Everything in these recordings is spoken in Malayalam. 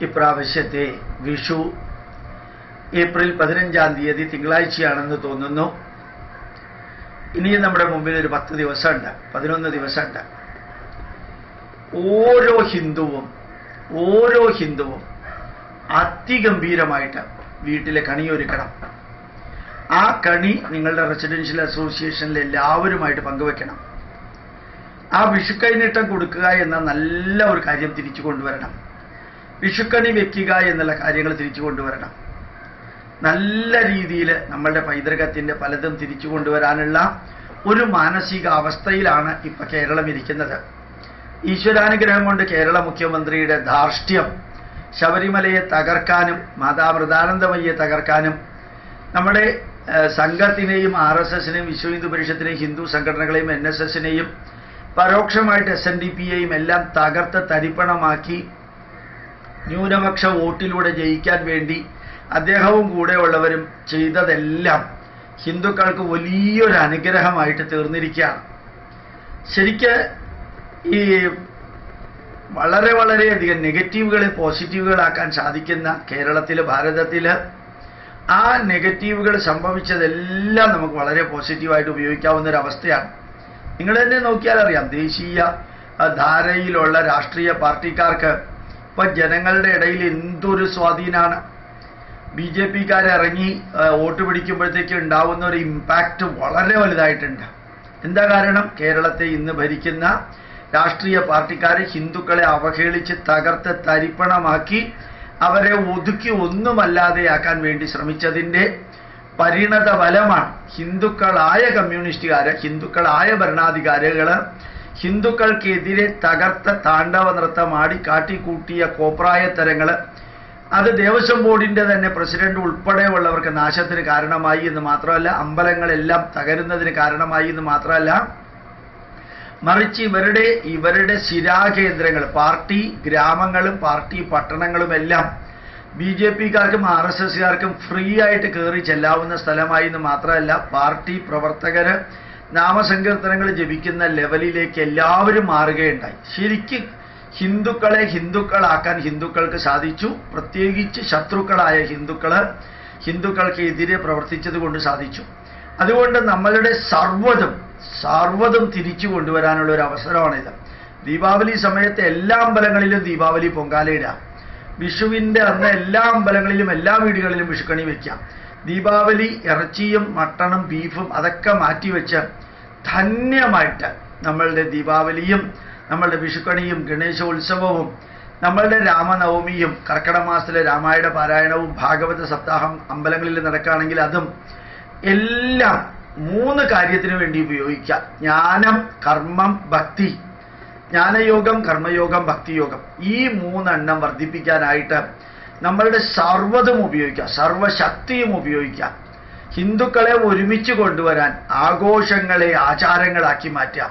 ഇപ്രാവശ്യത്തെ വിഷു ഏപ്രിൽ പതിനഞ്ചാം തീയതി തിങ്കളാഴ്ചയാണെന്ന് തോന്നുന്നു. ഇനിയും നമ്മുടെ മുമ്പിൽ ഒരു പത്ത് ദിവസമുണ്ട് പതിനൊന്ന് ദിവസമുണ്ട്. ഓരോ ഹിന്ദുവും ഓരോ ഹിന്ദുവും അതിഗംഭീരമായിട്ട് വീട്ടിലെ കണിയൊരുക്കണം ആ കണി നിങ്ങളുടെ റെസിഡൻഷ്യൽ അസോസിയേഷനിൽ എല്ലാവരുമായിട്ട് പങ്കുവെക്കണം. ആ വിഷുക്കൈനീട്ടം കൊടുക്കുക എന്ന നല്ല ഒരു കാര്യം തിരിച്ചു കൊണ്ടുവരണം. വിഷുക്കണി വെക്കുക എന്നുള്ള കാര്യങ്ങൾ തിരിച്ചു കൊണ്ടുവരണം. നല്ല രീതിയിൽ നമ്മളുടെ പൈതൃകത്തിന്റെ പലതും തിരിച്ചു കൊണ്ടുവരാനുള്ള ഒരു മാനസികാവസ്ഥയിലാണ് ഇപ്പൊ കേരളം ഇരിക്കുന്നത്. ഈശ്വരാനുഗ്രഹം കൊണ്ട് കേരള മുഖ്യമന്ത്രിയുടെ ധാർഷ്ട്യം ശബരിമലയെ തകർക്കാനും മാതാമൃതാനന്ദമയ്യെ തകർക്കാനും നമ്മുടെ സംഘത്തിനെയും ആർ എസ് എസിനെയും വിശ്വ ഹിന്ദു പരിഷത്തിനെയും ഹിന്ദു സംഘടനകളെയും എൻ എസ് എസിനെയും പരോക്ഷമായിട്ട് എസ് എൻ ഡി പിയെയും എല്ലാം തകർത്ത് തരിപ്പണമാക്കി ന്യൂനപക്ഷ വോട്ടിലൂടെ ജയിക്കാൻ വേണ്ടി അദ്ദേഹവും കൂടെയുള്ളവരും ചെയ്തതെല്ലാം ഹിന്ദുക്കൾക്ക് വലിയൊരു അനുഗ്രഹമായിട്ട് തീർന്നിരിക്കുകയാണ്. ശരിക്ക് ഈ വളരെ വളരെയധികം നെഗറ്റീവുകളെ പോസിറ്റീവുകളാക്കാൻ സാധിക്കുന്ന കേരളത്തിൽ ഭാരതത്തിൽ ആ നെഗറ്റീവുകൾ സംഭവിച്ചതെല്ലാം നമുക്ക് വളരെ പോസിറ്റീവായിട്ട് ഉപയോഗിക്കാവുന്ന ഒരു അവസ്ഥയാണ് നിങ്ങൾ തന്നെ നോക്കിയാൽ അറിയാം ദേശീയ ധാരയിലുള്ള രാഷ്ട്രീയ പാർട്ടിക്കാർക്ക് ഇപ്പൊ ജനങ്ങളുടെ ഇടയിൽ എന്തൊരു സ്വാധീനമാണ് ബി ജെ പിക്കാരിറങ്ങി വോട്ട് പിടിക്കുമ്പോഴത്തേക്ക് ഉണ്ടാവുന്ന ഒരു ഇമ്പാക്റ്റ് വളരെ വലുതായിട്ടുണ്ട്. എന്താ കാരണം? കേരളത്തെ ഇന്ന് ഭരിക്കുന്ന രാഷ്ട്രീയ പാർട്ടിക്കാർ ഹിന്ദുക്കളെ അവഹേളിച്ച് തകർത്ത് തരിപ്പണമാക്കി അവരെ ഒതുക്കി ഒന്നുമല്ലാതെയാക്കാൻ വേണ്ടി ശ്രമിച്ചതിന്റെ പരിണത ഫലമാണ് ഹിന്ദുക്കളായ കമ്മ്യൂണിസ്റ്റുകാര് ഹിന്ദുക്കളായ ഭരണാധികാരികൾ ഹിന്ദുക്കൾക്കെതിരെ തകർത്ത താണ്ഡവ നൃത്തമാടി കാട്ടിക്കൂട്ടിയ കോപ്രായത്തരങ്ങൾ അത് ദേവസ്വം ബോർഡിന്റെ തന്നെ പ്രസിഡന്റ് ഉൾപ്പെടെയുള്ളവർക്ക് നാശത്തിന് കാരണമായി എന്ന് മാത്രമല്ല അമ്പലങ്ങളെല്ലാം തകരുന്നതിന് കാരണമായി എന്ന് മാത്രമല്ല മറിച്ച് ഇവരുടെ ഇവരുടെ ശിരാകേന്ദ്രങ്ങൾ പാർട്ടി ഗ്രാമങ്ങളും പാർട്ടി പട്ടണങ്ങളും എല്ലാം ബി ജെ പിക്കാർക്കും ആർ എസ് എസ്കാർക്കും ഫ്രീ ആയിട്ട് കയറി ചെല്ലാവുന്ന സ്ഥലമായി എന്ന് മാത്രമല്ല പാർട്ടി പ്രവർത്തകര് നാമസങ്കീർത്തനങ്ങൾ ജപിക്കുന്ന ലെവലിലേക്ക് എല്ലാവരും മാറുകയുണ്ടായി. ശരിക്ക് ഹിന്ദുക്കളെ ഹിന്ദുക്കളാക്കാൻ ഹിന്ദുക്കൾക്ക് സാധിച്ചു. പ്രത്യേകിച്ച് ശത്രുക്കളായ ഹിന്ദുക്കൾ ഹിന്ദുക്കൾക്ക് എതിരെ പ്രവർത്തിച്ചത് സാധിച്ചു. അതുകൊണ്ട് നമ്മളുടെ സർവതും സർവതും തിരിച്ചു കൊണ്ടുവരാനുള്ള ഒരു അവസരമാണിത്. ദീപാവലി സമയത്ത് എല്ലാ അമ്പലങ്ങളിലും ദീപാവലി പൊങ്കാലയിടാം വിഷുവിന്റെ അന്ന് എല്ലാ അമ്പലങ്ങളിലും എല്ലാ വീടുകളിലും വിഷുക്കണി വെക്കാം ദീപാവലി ഇറച്ചിയും മട്ടണും ബീഫും അതൊക്കെ മാറ്റിവെച്ച് ധന്യമായിട്ട് നമ്മളുടെ ദീപാവലിയും നമ്മളുടെ വിഷുക്കണിയും ഗണേശോത്സവവും നമ്മളുടെ രാമനവമിയും കർക്കിടക മാസത്തിലെ രാമായണ പാരായണവും ഭാഗവത സപ്താഹം അമ്പലങ്ങളിൽ നടക്കുകയാണെങ്കിൽ അതും എല്ലാം മൂന്ന് കാര്യത്തിന് വേണ്ടി ഉപയോഗിക്കാം ജ്ഞാനം കർമ്മം ഭക്തി. ജ്ഞാനയോഗം കർമ്മയോഗം ഭക്തിയോഗം. ഈ മൂന്നെണ്ണം വർദ്ധിപ്പിക്കാനായിട്ട് നമ്മളുടെ സർവതും ഉപയോഗിക്കാം സർവശക്തിയും ഉപയോഗിക്കാം. ഹിന്ദുക്കളെ ഒരുമിച്ച് കൊണ്ടുവരാൻ ആഘോഷങ്ങളെ ആചാരങ്ങളാക്കി മാറ്റാം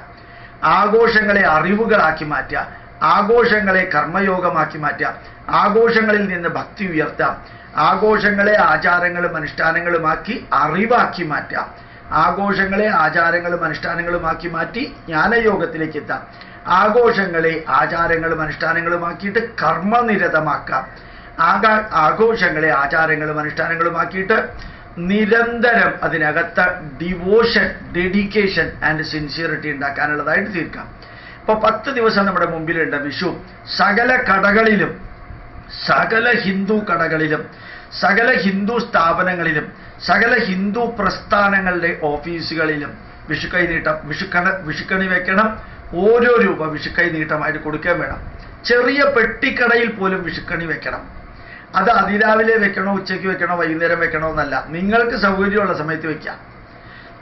ആഘോഷങ്ങളെ അറിവുകളാക്കി മാറ്റാം ആഘോഷങ്ങളെ കർമ്മയോഗമാക്കി മാറ്റാം ആഘോഷങ്ങളിൽ നിന്ന് ഭക്തി ഉയർത്താം ആഘോഷങ്ങളെ ആചാരങ്ങളും അനുഷ്ഠാനങ്ങളുമാക്കി അറിവാക്കി മാറ്റാം ആഘോഷങ്ങളെ ആചാരങ്ങളും അനുഷ്ഠാനങ്ങളുമാക്കി മാറ്റി ജ്ഞാനയോഗത്തിലേക്ക് എത്താം ആഘോഷങ്ങളെ ആചാരങ്ങളും അനുഷ്ഠാനങ്ങളുമാക്കിയിട്ട് കർമ്മനിരതമാക്കാം ആകാ ആഘോഷങ്ങളെ ആചാരങ്ങളും അനുഷ്ഠാനങ്ങളുമാക്കിയിട്ട് നിരന്തരം അതിനകത്ത് ഡിവോഷൻ ഡെഡിക്കേഷൻ ആൻഡ് സിൻസിയറിറ്റി ഉണ്ടാക്കാനുള്ളതായിട്ട് തീർക്കാം. ഇപ്പൊ പത്ത് ദിവസം നമ്മുടെ മുമ്പിലുണ്ട് വിഷു. സകല കടകളിലും സകല ഹിന്ദു കടകളിലും സകല ഹിന്ദു സ്ഥാപനങ്ങളിലും സകല ഹിന്ദു പ്രസ്ഥാനങ്ങളുടെ ഓഫീസുകളിലും വിഷുക്കൈ നീട്ടം വിഷുക്കണ വിഷുക്കണി വെക്കണം ഓരോ രൂപ വിഷുക്കൈ നീട്ടമായിട്ട് കൊടുക്കാൻ വേണം. ചെറിയ പെട്ടിക്കടയിൽ പോലും വിഷുക്കണി വെക്കണം. അത് അതിരാവിലെ വെക്കണോ ഉച്ചയ്ക്ക് വെക്കണോ വൈകുന്നേരം വെക്കണോ എന്നല്ല. നിങ്ങൾക്ക് സൗകര്യമുള്ള സമയത്ത് വെക്കാം.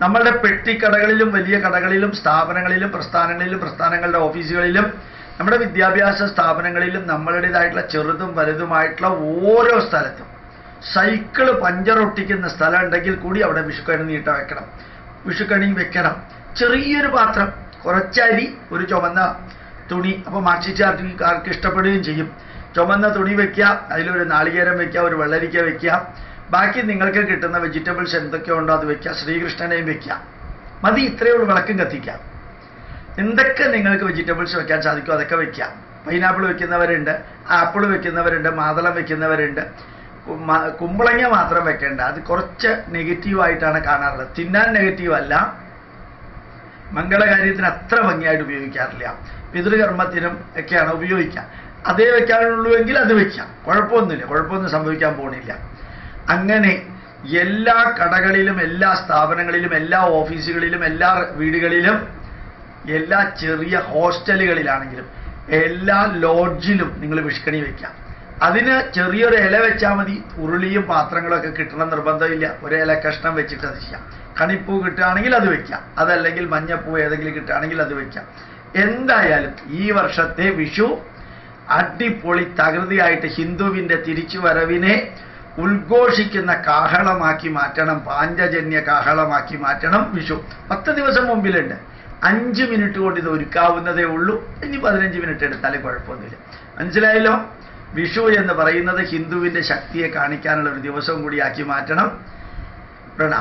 നമ്മളുടെ പെട്ടിക്കടകളിലും വലിയ കടകളിലും സ്ഥാപനങ്ങളിലും പ്രസ്ഥാനങ്ങളിലും പ്രസ്ഥാനങ്ങളുടെ ഓഫീസുകളിലും നമ്മുടെ വിദ്യാഭ്യാസ സ്ഥാപനങ്ങളിലും നമ്മളുടേതായിട്ടുള്ള ചെറുതും വലുതുമായിട്ടുള്ള ഓരോ സ്ഥലത്തും സൈക്കിൾ പഞ്ചറൊട്ടിക്കുന്ന സ്ഥലം ഉണ്ടെങ്കിൽ കൂടി അവിടെ വിഷുക്കണി നീട്ട വെക്കണം. വിഷുക്കണി വെക്കണം. ചെറിയൊരു പാത്രം കുറച്ചരി ഒരു ചുമന്ന തുണി അപ്പോൾ ആർക്ക് ഇഷ്ടപ്പെടുകയും ചെയ്യും. ചുമന്ന തുണി വെക്കാം അതിലൊരു നാളികേരം വെക്കാം ഒരു വെള്ളരിക്ക വെക്കാം ബാക്കി നിങ്ങൾക്ക് കിട്ടുന്ന വെജിറ്റബിൾസ് എന്തൊക്കെ ഉണ്ടോ അത് വെക്കാം ശ്രീകൃഷ്ണനെയും വെക്കാം മതി ഇത്രയേ ഉള്ളൂ വിളക്കും കത്തിക്കാം എന്തൊക്കെ നിങ്ങൾക്ക് വെജിറ്റബിൾസ് വെക്കാൻ സാധിക്കും അതൊക്കെ വെക്കാം പൈനാപ്പിൾ വെക്കുന്നവരുണ്ട് ആപ്പിൾ വെക്കുന്നവരുണ്ട് മാതളം വെക്കുന്നവരുണ്ട്. കുമ്പളങ്ങ മാത്രം വെക്കേണ്ട. അത് കുറച്ച് നെഗറ്റീവായിട്ടാണ് കാണാറുള്ളത്. തിന്നാൻ നെഗറ്റീവ് അല്ല. മംഗളകാര്യത്തിന് അത്ര ഭംഗിയായിട്ട് ഉപയോഗിക്കാറില്ല. പിതൃകർമ്മത്തിനും ഒക്കെയാണ് ഉപയോഗിക്കുക. അതേ വെക്കാനുള്ളൂ എങ്കിൽ അത് വെക്കാം. കുഴപ്പമൊന്നുമില്ല. കുഴപ്പമൊന്നും സംഭവിക്കാൻ പോണില്ല. അങ്ങനെ എല്ലാ കടകളിലും എല്ലാ സ്ഥാപനങ്ങളിലും എല്ലാ ഓഫീസുകളിലും എല്ലാ വീടുകളിലും എല്ലാ ചെറിയ ഹോസ്റ്റലുകളിലാണെങ്കിലും എല്ലാ ലോഡ്ജിലും നിങ്ങൾ വിഷ്കണി വെക്കാം. അതിന് ചെറിയൊരു ഇല വെച്ചാൽ മതി. ഉരുളിയും പാത്രങ്ങളൊക്കെ കിട്ടണം നിർബന്ധമില്ല. ഒരു ഇല കഷ്ണം വെച്ചിട്ട് അത് ചെയ്യാം. കണിപ്പൂ കിട്ടുകയാണെങ്കിൽ അത് വെക്കാം. അതല്ലെങ്കിൽ മഞ്ഞപ്പൂ ഏതെങ്കിലും കിട്ടുകയാണെങ്കിൽ അത് വെക്കാം. എന്തായാലും ഈ വർഷത്തെ വിഷു അടിപൊളി തകൃതിയായിട്ട് ഹിന്ദുവിന്റെ തിരിച്ചുവരവിനെ ഉദ്ഘോഷിക്കുന്ന കാഹളമാക്കി മാറ്റണം പാഞ്ചജന്യ കാഹളമാക്കി മാറ്റണം വിഷു. പത്ത് ദിവസം മുമ്പിലുണ്ട്. അഞ്ച് മിനിറ്റ് കൊണ്ട് ഇത് ഒരുക്കാവുന്നതേ ഉള്ളൂ. ഇനി പതിനഞ്ച് മിനിറ്റ് എടുത്താലും കുഴപ്പമൊന്നുമില്ല. മനസ്സിലായല്ലോ? വിഷു എന്ന് പറയുന്നത് ഹിന്ദുവിന്റെ ശക്തിയെ കാണിക്കാനുള്ള ഒരു ദിവസം കൂടിയാക്കി മാറ്റണം. പ്രണാമം.